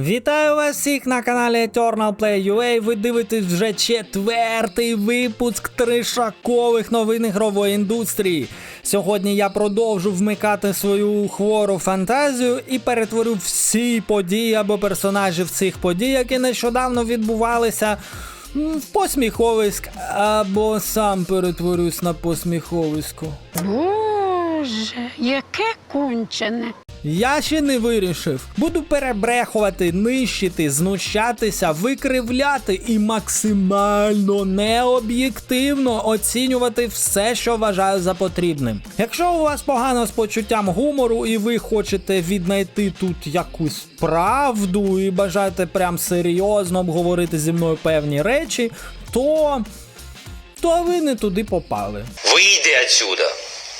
Вітаю вас всіх на каналі Eternal Play. Ви дивитесь вже четвертий випуск тришакових новин ігрової індустрії. Сьогодні я продовжу вмикати свою хвору фантазію і перетворю всі події або персонажів цих подій, які нещодавно відбувалися. В посміховиськ, або сам перетворюсь на посміховисько. Боже, яке кончене. Я ще не вирішив. Буду перебрехувати, нищити, знущатися, викривляти і максимально необ'єктивно оцінювати все, що вважаю за потрібним. Якщо у вас погано з почуттям гумору і ви хочете віднайти тут якусь правду і бажаєте прям серйозно обговорити зі мною певні речі, то. то ви не туди попали. Вийди отсюда,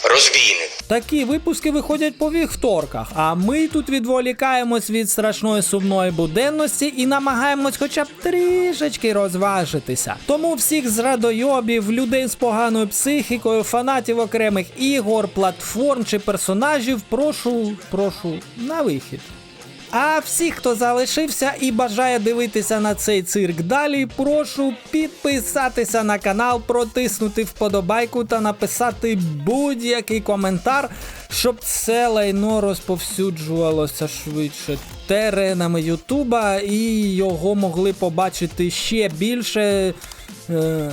розбійник. Такі випуски виходять по вівторках, а ми тут відволікаємось від страшної сумної буденності і намагаємось хоча б трішечки розважитися. Тому всіх зрадойобів, людей з поганою психікою, фанатів окремих ігор, платформ чи персонажів, прошу, прошу на вихід. А всіх, хто залишився і бажає дивитися на цей цирк далі, прошу підписатися на канал, протиснути вподобайку та написати будь-який коментар, щоб це лайно розповсюджувалося швидше теренами Ютуба і його могли побачити ще більше е,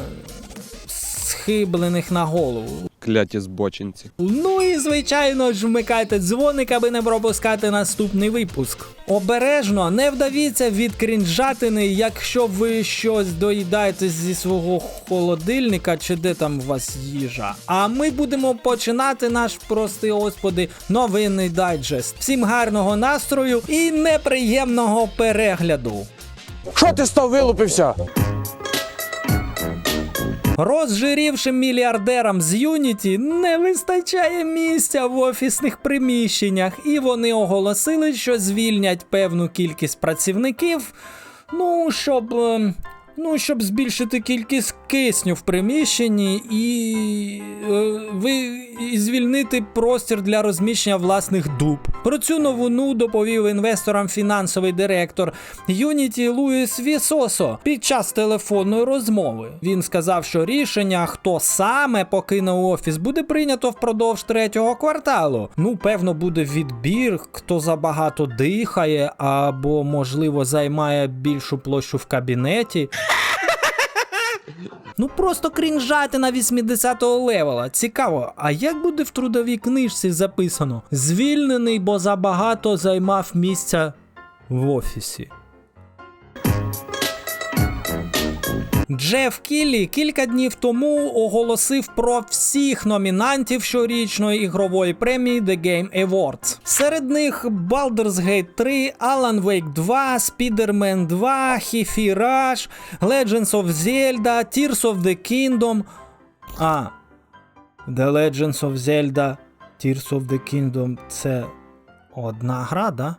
схиблених на голову. Кляті збочинці. Ну і звичайно ж вмикайте дзвоник, аби не пропускати наступний випуск. Обережно не вдавіться від крінжатини, якщо ви щось доїдаєте зі свого холодильника чи де там у вас їжа. А ми будемо починати наш прости господи новинний дайджест. Всім гарного настрою і неприємного перегляду. Що ти став вилупився? Розжирівшим мільярдерам з Юніті не вистачає місця в офісних приміщеннях, і вони оголосили, що звільнять певну кількість працівників. Ну, щоб. Ну, щоб збільшити кількість кисню в приміщенні і, е, ви, і звільнити простір для розміщення власних дуб. Про цю новину доповів інвесторам фінансовий директор Unity Луїс Вісосо під час телефонної розмови. Він сказав, що рішення, хто саме покине офіс, буде прийнято впродовж третього кварталу. Ну, певно, буде відбір, хто забагато дихає або, можливо, займає більшу площу в кабінеті. Ну просто крінжати на 80-го левела. Цікаво, а як буде в трудовій книжці записано? Звільнений, бо забагато займав місця в офісі. Джеф Кіллі кілька днів тому оголосив про всіх номінантів щорічної ігрової премії The Game Awards. Серед них Baldur's Gate 3, Alan Wake 2, Spider-Man 2, Hi-Fi Rush, Legends of Zelda, Tears of the Kingdom. А. The Legends of Zelda, Tears of the Kingdom це одна гра, да?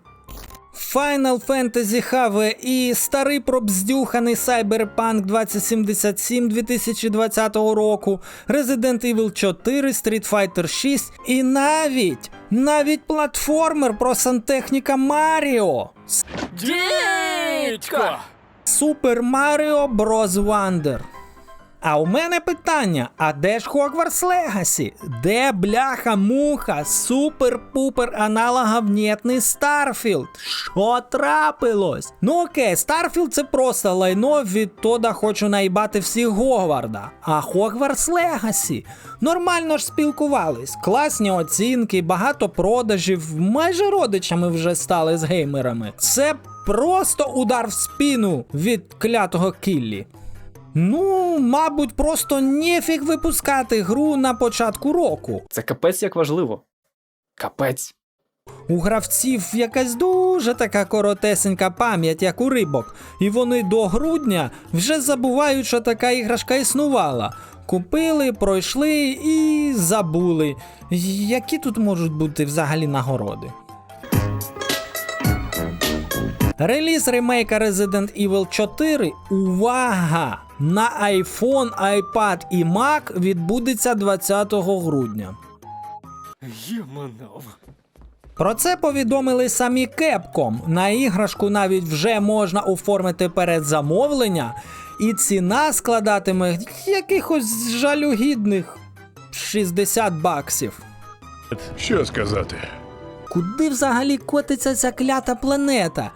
Final Fantasy HV і старий пробздюханий Cyberpunk 2077 2020 року, Resident Evil 4, Street Fighter 6 і навіть навіть платформер про сантехніка Маріо. Дідько! Super Mario Bros. Wonder. А у мене питання: а де ж Hogwarts Legacy? Де бляха-муха, супер-пупер аналоговнєтний Старфілд? Що трапилось? Ну окей, Старфілд це просто лайно від Тода хочу наїбати всіх Гогварда. А Hogwarts Legacy? Нормально ж спілкувались, класні оцінки, багато продажів, майже родичами вже стали з геймерами. Це просто удар в спину від клятого Кіллі. Ну, мабуть, просто нефіг випускати гру на початку року. Це капець як важливо. Капець. У гравців якась дуже така коротесенька пам'ять, як у рибок, і вони до грудня вже забувають, що така іграшка існувала. Купили, пройшли і забули. Які тут можуть бути взагалі нагороди? Реліз ремейка Resident Evil 4. Увага! На iPhone, iPad і Mac відбудеться 20 грудня. Єманов. Про це повідомили самі Capcom. На іграшку навіть вже можна оформити передзамовлення, і ціна складатиме якихось жалюгідних 60 баксів. Що сказати? Куди взагалі котиться ця клята планета?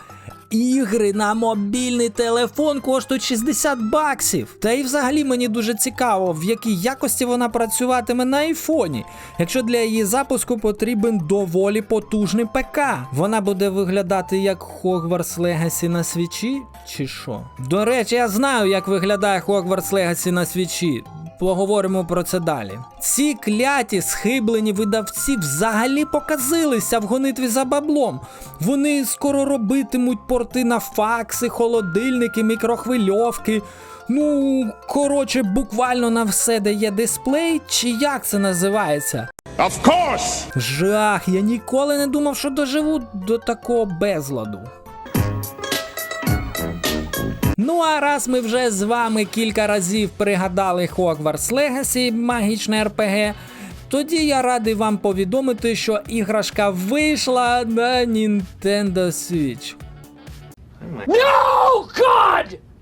Ігри на мобільний телефон коштують 60 баксів. Та й взагалі мені дуже цікаво, в якій якості вона працюватиме на айфоні. Якщо для її запуску потрібен доволі потужний ПК. Вона буде виглядати як Hogwarts Legacy на свічі, чи що? До речі, я знаю, як виглядає Hogwarts Legacy на свічі. Поговоримо про це далі. Ці кляті схиблені видавці взагалі показилися в гонитві за баблом. Вони скоро робитимуть порти на факси, холодильники, мікрохвильовки. Ну, коротше, буквально на все, де є дисплей, чи як це називається? Of course! Жах, я ніколи не думав, що доживу до такого безладу. Ну а раз ми вже з вами кілька разів пригадали Hogwarts Legacy магічне РПГ, тоді я радий вам повідомити, що іграшка вийшла на Nintendo Switch.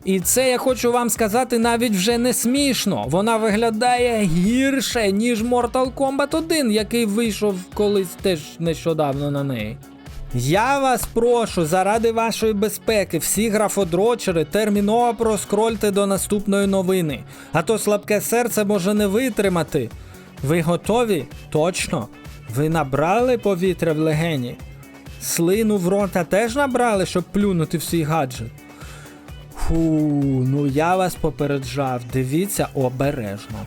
І це я хочу вам сказати навіть вже не смішно. Вона виглядає гірше, ніж Mortal Kombat 1, який вийшов колись теж нещодавно на неї. Я вас прошу, заради вашої безпеки, всі графодрочери терміново проскрольте до наступної новини, а то слабке серце може не витримати. Ви готові? Точно? Ви набрали повітря в легені? Слину в рота теж набрали, щоб плюнути в свій гаджет? Фу, ну я вас попереджав, дивіться обережно.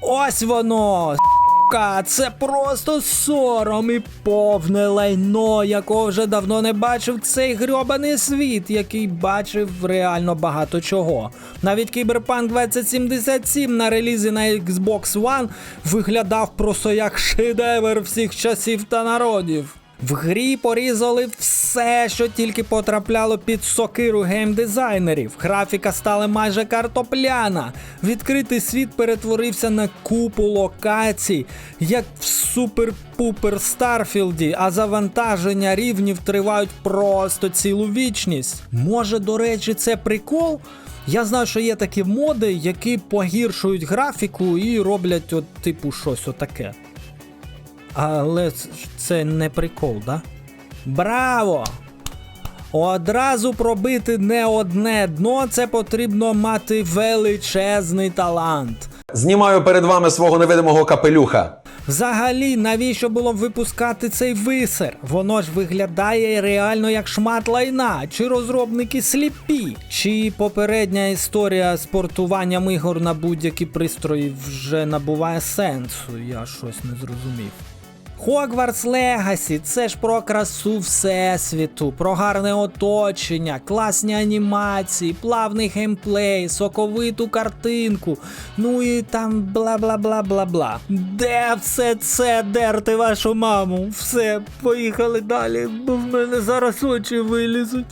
Ось воно! Ка, це просто сором і повне лайно, якого вже давно не бачив цей грьобаний світ, який бачив реально багато чого. Навіть Cyberpunk 2077 на релізі на Xbox One виглядав просто як шедевр всіх часів та народів. В грі порізали все, що тільки потрапляло під сокиру геймдизайнерів. Графіка стала майже картопляна. Відкритий світ перетворився на купу локацій, як в супер-пупер Старфілді, а завантаження рівнів тривають просто цілу вічність. Може, до речі, це прикол? Я знаю, що є такі моди, які погіршують графіку і роблять, от, типу, щось отаке. Але це не прикол, да? Браво! Одразу пробити не одне дно, це потрібно мати величезний талант. Знімаю перед вами свого невидимого капелюха. Взагалі, навіщо було б випускати цей висер? Воно ж виглядає реально як шмат лайна, чи розробники сліпі, чи попередня історія з портуванням ігор на будь-які пристрої вже набуває сенсу. Я щось не зрозумів. Hogwarts Легасі – це ж про красу всесвіту, про гарне оточення, класні анімації, плавний геймплей, соковиту картинку, ну і там бла бла бла бла бла. Де все це дерти вашу маму? Все, поїхали далі, бо в мене зараз очі вилізуть.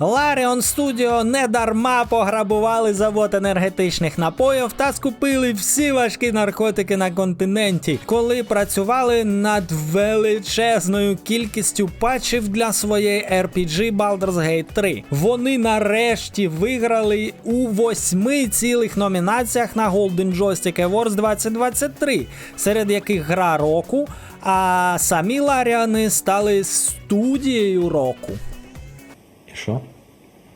Larion Studio не дарма пограбували завод енергетичних напоїв та скупили всі важкі наркотики на континенті, коли працювали над величезною кількістю патчів для своєї RPG Baldur's Gate 3. Вони нарешті виграли у восьми цілих номінаціях на Golden Joystick Awards 2023, серед яких гра року, а самі Ларіани стали студією року.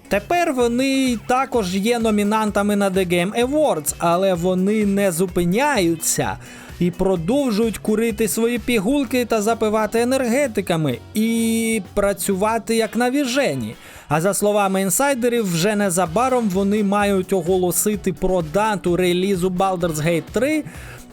Тепер вони також є номінантами на The Game Awards, але вони не зупиняються і продовжують курити свої пігулки та запивати енергетиками і працювати як навіжені. А за словами інсайдерів, вже незабаром вони мають оголосити про дату релізу Baldur's Gate 3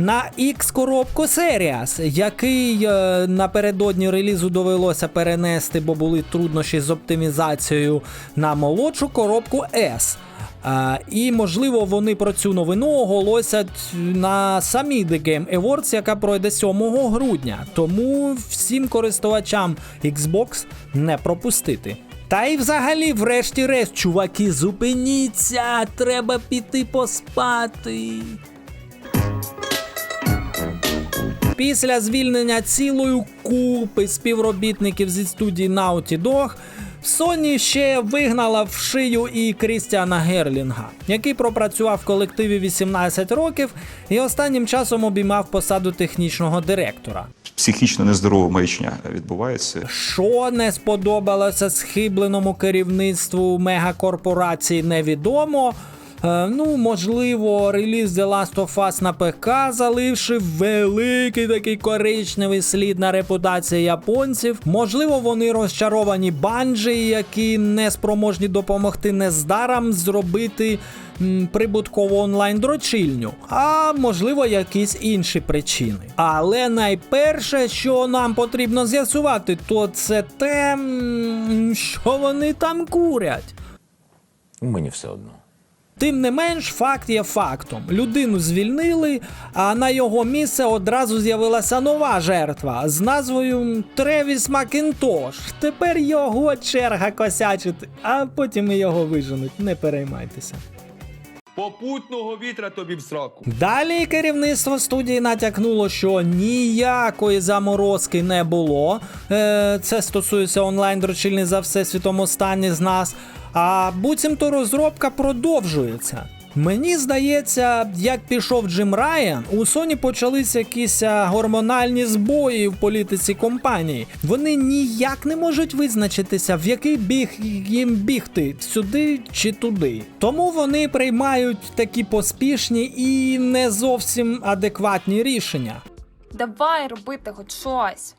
на X коробку Series, який е, напередодні релізу довелося перенести, бо були труднощі з оптимізацією на молодшу коробку S. А, і можливо вони про цю новину оголосять на самій The Game Awards, яка пройде 7 грудня. Тому всім користувачам Xbox не пропустити. Та й взагалі, врешті-решт, чуваки, зупиніться! Треба піти поспати. Після звільнення цілої купи співробітників зі студії Naughty Dog, Sony ще вигнала в шию і Крістіана Герлінга, який пропрацював в колективі 18 років і останнім часом обіймав посаду технічного директора. психічно нездорова маячня відбувається. Що не сподобалося схибленому керівництву мегакорпорації, невідомо. Е, ну, можливо, реліз The Last of Us на ПК залишив великий такий коричневий слід на репутації японців. Можливо, вони розчаровані банджі, які не спроможні допомогти нездарам зробити прибуткову онлайн дрочильню, а можливо, якісь інші причини. Але найперше, що нам потрібно з'ясувати, то це те, що вони там курять. Мені все одно. Тим не менш, факт є фактом. Людину звільнили, а на його місце одразу з'явилася нова жертва з назвою Тревіс Макінтош. Тепер його черга косячити, а потім і його виженуть. Не переймайтеся. Попутного вітра тобі в сраку. Далі керівництво студії натякнуло, що ніякої заморозки не було. Е, це стосується онлайн-дрочильні за всесвітом останні з нас. А буцімто розробка продовжується. Мені здається, як пішов Джим Райан, у Sony почалися якісь гормональні збої в політиці компанії. Вони ніяк не можуть визначитися, в який біг їм бігти сюди чи туди. Тому вони приймають такі поспішні і не зовсім адекватні рішення. Давай робити хоч щось.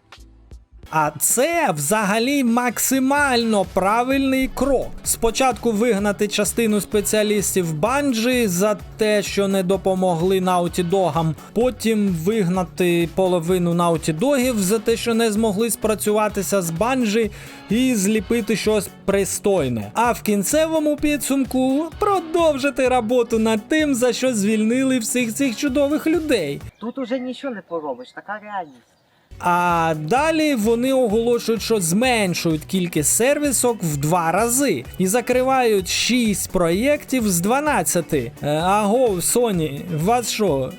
А це взагалі максимально правильний крок. Спочатку вигнати частину спеціалістів банджі за те, що не допомогли Dog'ам, потім вигнати половину Dog'ів за те, що не змогли спрацюватися з банджі і зліпити щось пристойне. А в кінцевому підсумку продовжити роботу над тим, за що звільнили всіх цих чудових людей. Тут уже нічого не поробиш, така реальність. А далі вони оголошують, що зменшують кількість сервісок в два рази і закривають 6 проєктів з 12. Е, Аго, Sony, вас що?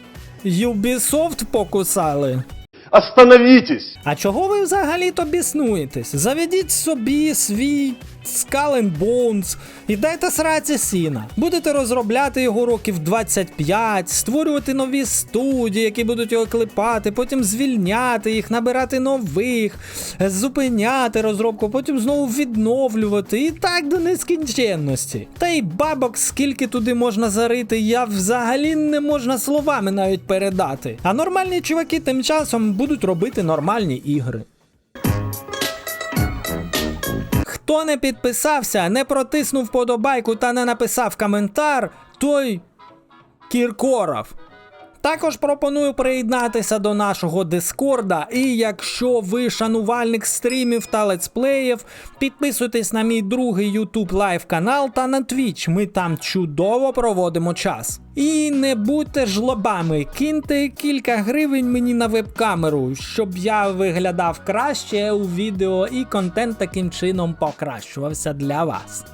Ubisoft покусали? Остановітесь! А чого ви взагалі-то біснуєтесь? Заведіть собі свій Skull and Bones і дайте сраці сіна. Будете розробляти його років 25, створювати нові студії, які будуть його клепати, потім звільняти їх, набирати нових, зупиняти розробку, потім знову відновлювати і так до нескінченності. Та й бабок, скільки туди можна зарити, я взагалі не можна словами навіть передати. А нормальні чуваки тим часом будуть робити нормальні ігри. Хто не підписався, не протиснув подобайку та не написав коментар, той Кіркоров. Також пропоную приєднатися до нашого Дискорда. І якщо ви шанувальник стрімів та летсплеїв, підписуйтесь на мій другий YouTube лайв канал та на Twitch. Ми там чудово проводимо час. І не будьте жлобами, киньте кілька гривень мені на веб-камеру, щоб я виглядав краще у відео і контент таким чином покращувався для вас.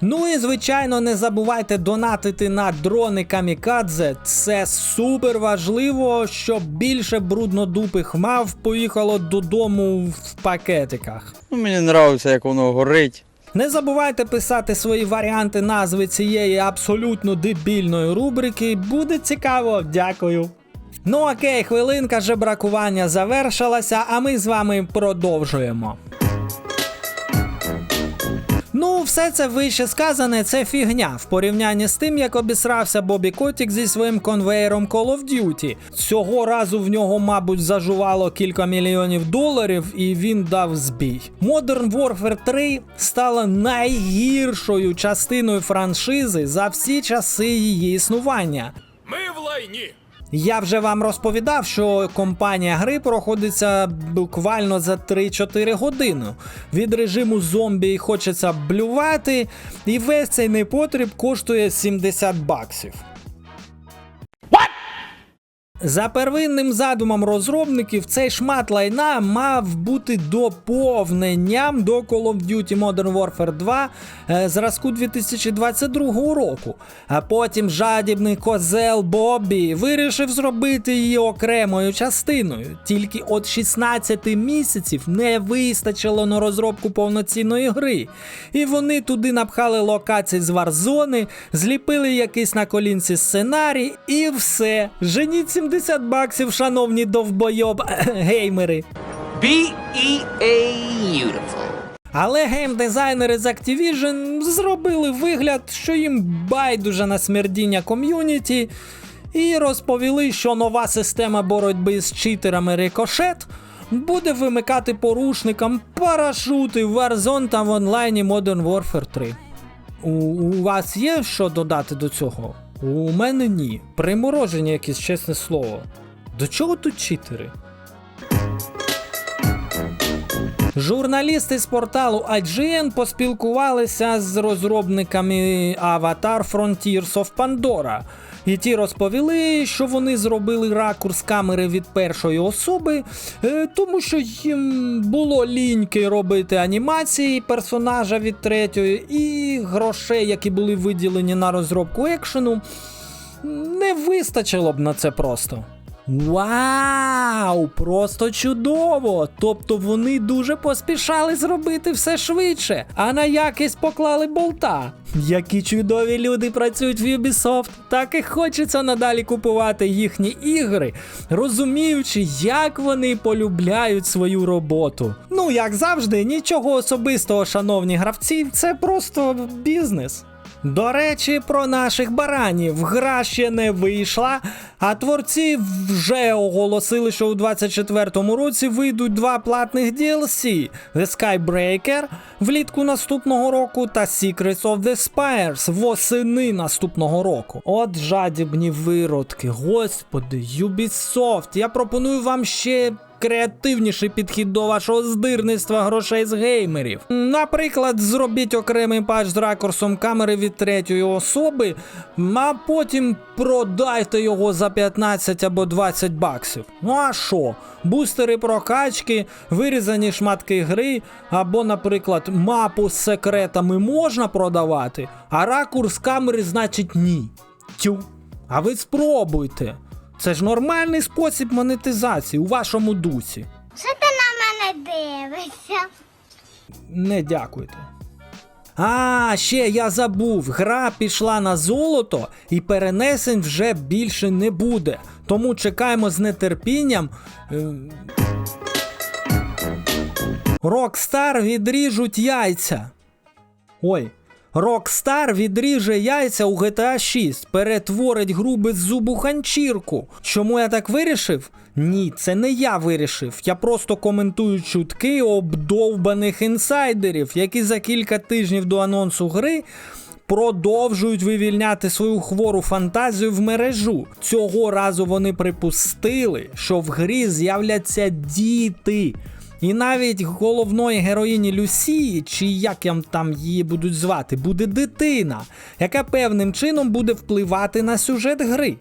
Ну і звичайно, не забувайте донатити на дрони Камікадзе. Це супер важливо, щоб більше бруднодупих мав поїхало додому в пакетиках. Ну, мені подобається, як воно горить. Не забувайте писати свої варіанти назви цієї абсолютно дебільної рубрики. Буде цікаво, дякую. Ну окей, хвилинка жебракування завершилася, а ми з вами продовжуємо. Ну, все це вище сказане, це фігня в порівнянні з тим, як обісрався Бобі Котік зі своїм конвеєром Call of Duty. Цього разу в нього, мабуть, зажувало кілька мільйонів доларів, і він дав збій. Modern Warfare 3 стала найгіршою частиною франшизи за всі часи її існування. Ми в лайні. Я вже вам розповідав, що компанія гри проходиться буквально за 3-4 години. Від режиму зомбі хочеться блювати, і весь цей непотріб коштує 70 баксів. За первинним задумом розробників, цей шмат лайна мав бути доповненням до Call of Duty Modern Warfare 2 е, зразку 2022 року. А потім жадібний козел Бобі вирішив зробити її окремою частиною. Тільки от 16 місяців не вистачило на розробку повноцінної гри. І вони туди напхали локації з Warzone, зліпили якийсь на колінці сценарій, і все. Женіть 70 баксів, шановні довбойоб геймери. Але геймдизайнери з Activision зробили вигляд, що їм байдуже на смердіння ком'юніті, і розповіли, що нова система боротьби з читерами Ricochet буде вимикати порушникам парашути в Warzone та в онлайні Modern Warfare 3. У, у вас є що додати до цього? У мене ні. Примороження якесь чесне слово. До чого тут читери? Журналісти з порталу IGN поспілкувалися з розробниками Avatar Frontiers of Pandora. І ті розповіли, що вони зробили ракурс камери від першої особи, е, тому що їм було ліньки робити анімації персонажа від третьої, і грошей, які були виділені на розробку екшену, не вистачило б на це просто. Вау! Просто чудово! Тобто вони дуже поспішали зробити все швидше, а на якість поклали болта. Які чудові люди працюють в Ubisoft, так і хочеться надалі купувати їхні ігри, розуміючи, як вони полюбляють свою роботу. Ну, як завжди, нічого особистого, шановні гравці, це просто бізнес. До речі, про наших баранів. Гра ще не вийшла, а творці вже оголосили, що у 24-му році вийдуть два платних DLC: The Skybreaker влітку наступного року та Secrets of the Spires восени наступного року. От жадібні виродки, господи, Ubisoft, я пропоную вам ще креативніший підхід до вашого здирництва грошей з геймерів. Наприклад, зробіть окремий патч з ракурсом камери від третьої особи, а потім продайте його за 15 або 20 баксів. Ну а що? Бустери прокачки, вирізані шматки гри, або, наприклад, мапу з секретами можна продавати, а ракурс камери значить ні. Тю. А ви спробуйте. Це ж нормальний спосіб монетизації у вашому дусі. Що ти на мене дивишся? Не дякуйте. А, ще я забув. Гра пішла на золото і перенесень вже більше не буде. Тому чекаємо з нетерпінням. е, Rockstar відріжуть яйця. Ой. Rockstar відріже яйця у GTA 6, перетворить гру без зубу ханчірку. Чому я так вирішив? Ні, це не я вирішив. Я просто коментую чутки обдовбаних інсайдерів, які за кілька тижнів до анонсу гри продовжують вивільняти свою хвору фантазію в мережу. Цього разу вони припустили, що в грі з'являться діти. І навіть головної героїні Люсії, чи як там її будуть звати, буде дитина, яка певним чином буде впливати на сюжет гри.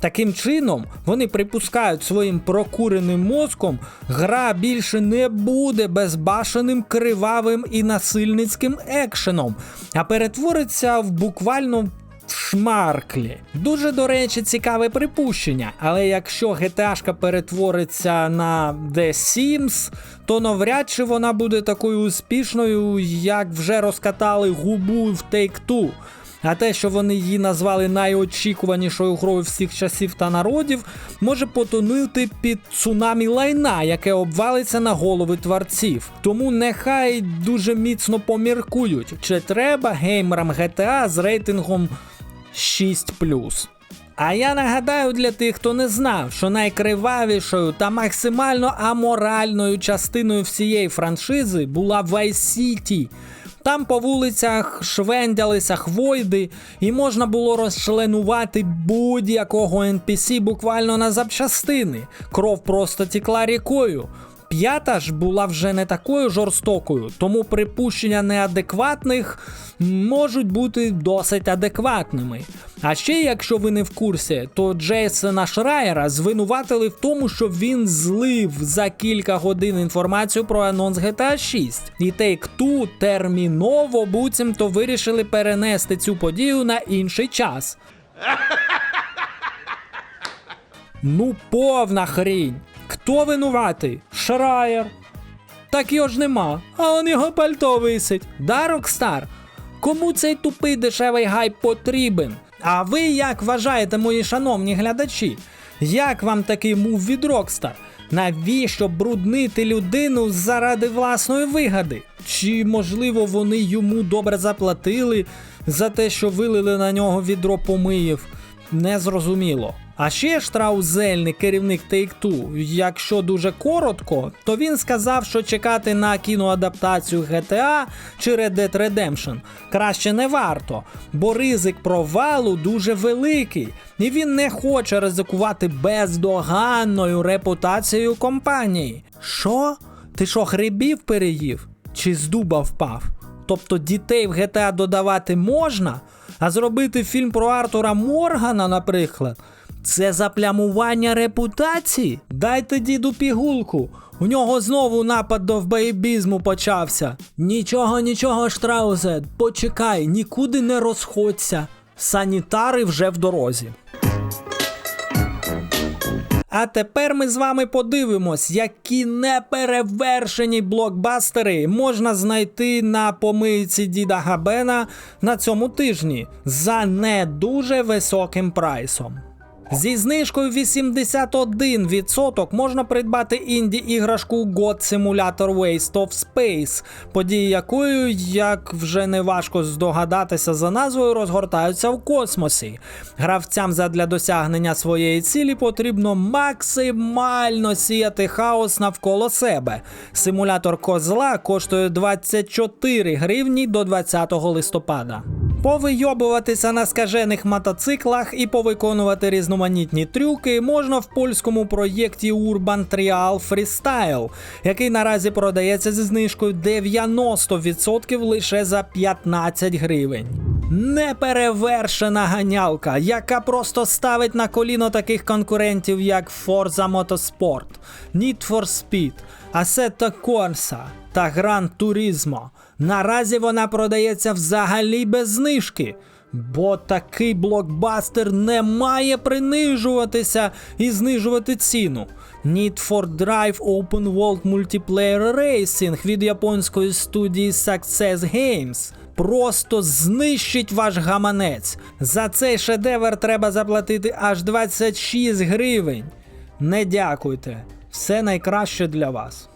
Таким чином, вони припускають своїм прокуреним мозком, гра більше не буде безбашеним, кривавим і насильницьким екшеном, а перетвориться в буквально шмарклі. Дуже, до речі, цікаве припущення. Але якщо GTA перетвориться на The Sims, то навряд чи вона буде такою успішною, як вже розкатали губу в Take-Two. А те, що вони її назвали найочікуванішою грою всіх часів та народів, може потонути під цунамі лайна, яке обвалиться на голови творців. Тому нехай дуже міцно поміркують, чи треба геймерам GTA з рейтингом 6. А я нагадаю для тих, хто не знав, що найкривавішою та максимально аморальною частиною всієї франшизи була Vice City. Там по вулицях швендялися хвойди, і можна було розчленувати будь-якого NPC буквально на запчастини. Кров просто тікла рікою. П'ята ж була вже не такою жорстокою, тому припущення неадекватних можуть бути досить адекватними. А ще, якщо ви не в курсі, то Джейсона Шрайера звинуватили в тому, що він злив за кілька годин інформацію про анонс GTA 6. І Take-Two терміново буцімто вирішили перенести цю подію на інший час. Ну, повна хрінь. Хто винуватий? Шраєр. Так його ж нема, а он його пальто висить. Да, Рокстар? Кому цей тупий дешевий гайп потрібен? А ви як вважаєте, мої шановні глядачі? Як вам такий мув від Rockstar? Навіщо бруднити людину заради власної вигоди? Чи можливо вони йому добре заплатили за те, що вилили на нього відро помиїв? Незрозуміло. А ще Штраузельний, керівник Take-Two, якщо дуже коротко, то він сказав, що чекати на кіноадаптацію GTA чи Red Dead Redemption краще не варто, бо ризик провалу дуже великий, і він не хоче ризикувати бездоганною репутацією компанії. Що? Ти що, грибів переїв? Чи з дуба впав? Тобто дітей в GTA додавати можна, а зробити фільм про Артура Моргана, наприклад, це заплямування репутації? Дайте діду пігулку. У нього знову напад до вбоєбізму почався. Нічого, нічого, Штраузе, почекай, нікуди не розходься. Санітари вже в дорозі. А тепер ми з вами подивимось, які неперевершені блокбастери можна знайти на помийці Діда Габена на цьому тижні за не дуже високим прайсом. Зі знижкою 81% можна придбати інді-іграшку God Simulator Waste of Space, події якої, як вже не важко здогадатися за назвою, розгортаються в космосі. Гравцям задля досягнення своєї цілі потрібно максимально сіяти хаос навколо себе. Симулятор козла коштує 24 гривні до 20 листопада. Повийобуватися на скажених мотоциклах і повиконувати різноманітні трюки можна в польському проєкті Urban Trial Freestyle, який наразі продається зі знижкою 90% лише за 15 гривень. Неперевершена ганялка, яка просто ставить на коліно таких конкурентів, як Forza Motorsport, Need for Speed, Assetto Corsa та Gran Turismo. Наразі вона продається взагалі без знижки. Бо такий блокбастер не має принижуватися і знижувати ціну. Need for Drive Open World Multiplayer Racing від японської студії Success Games просто знищить ваш гаманець. За цей шедевр треба заплатити аж 26 гривень. Не дякуйте, все найкраще для вас.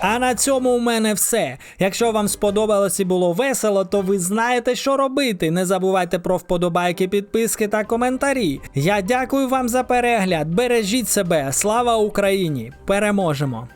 А на цьому у мене все. Якщо вам сподобалось і було весело, то ви знаєте, що робити. Не забувайте про вподобайки, підписки та коментарі. Я дякую вам за перегляд. Бережіть себе. Слава Україні! Переможемо!